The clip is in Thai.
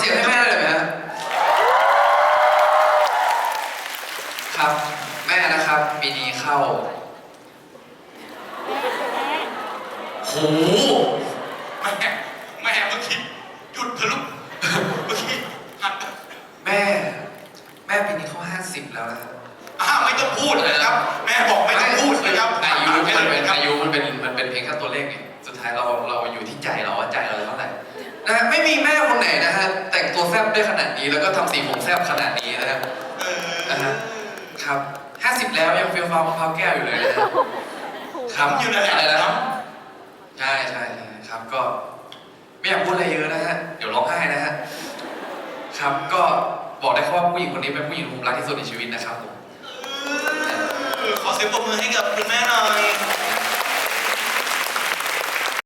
เสียงให้แม่เลยไหมครับ แม่นะครับปีนี้เข้าโหแม่แม่เมื่อกี้หยุดเถอะลูกเมื่อกี้หันแม่ แม่ปีนี้เข้าห้าสิบแล้วนะอ้าวไม่ต้องพูดเลยครับ แม่บอกไม่ต้องพูดเลยครับอายุมันเป็นอายุมันเป็นมันเป็นเพียงแค่ตัวเลขไงสุดท้ายเราเราอยู่ที่ใจเราว่าใจเราเท่าไหร่นะไม่มีแม่ คนไหนนะฮะแต่งตัวแซ่บได้ขนาดนี้แล้วก็ทำสีผมแซ่บขนาดนี้นะครับเออนะฮะครับห้าสิบแล้วยังเฟี้ยวฟ้าวมะพร้าวแก้วอยู่เลยนะฮะครับอยู่นั่นแหละอะไรนะคครัรับบใช่ใช่ใช่ครับก็ ไม่อยากพูดอะไรเยอะนะฮะเดี๋ยวร้องไห้นะฮะครับก็บอกได้แค่ว่าผู้หญิงคนนี้เป็นผู้หญิงที่ผมรักที่สุดในชีวิตนะครับผมเออขอเสียงปรบมือให้กับคุณแม่หน่อย